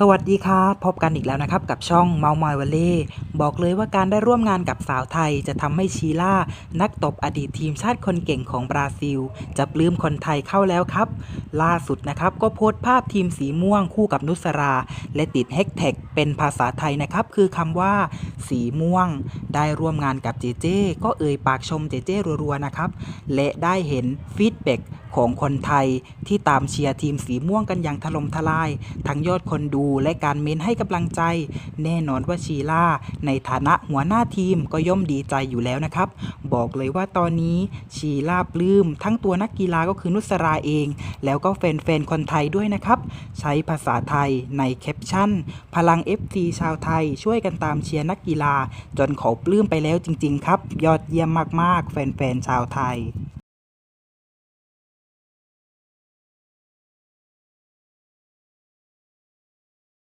สวัสดีครับพบกันอีกแล้วนะครับ กับช่องเมามอยวเล่บอกเลยว่าการได้ร่วมงานกับสาวไทยจะทำให้ชีล่า นักตบอดีตทีมชาติคนเก่งของบราซิล จะปลื้มคนไทยเข้าแล้วครับ ล่าสุดนะครับ ก็โพสต์ภาพทีมสีม่วงคู่กับนุสรา และติดแฮชแท็กเป็นภาษาไทยนะครับ คือคำว่า สีม่วง ได้ร่วมงานกับเจเจก็เอ่ยปากชมเจเจรัวๆนะครับและได้เห็นฟีดแบ็ก ของคนไทยที่ตามเชียร์ทีมสีม่วงกันอย่างถล่มทลาย ทั้งยอดคนดูและการเม้นให้กำลังใจ แน่นอนว่าชีล่า ในฐานะหัวหน้าทีมก็ย่อมดีใจอยู่แล้วนะครับ บอกเลยว่าตอนนี้ชีล่าปลื้มทั้งตัวนักกีฬาก็คือนุสราเอง แล้วก็แฟนๆคนไทยด้วยนะครับ ใช้ภาษาไทยในแคปชั่น พลัง FC ชาวไทยช่วยกันตามเชียร์นักกีฬา จนเขาปลื้มไปแล้วจริง ๆ ครับ ยอดเยี่ยมมากๆ แฟนๆชาวไทย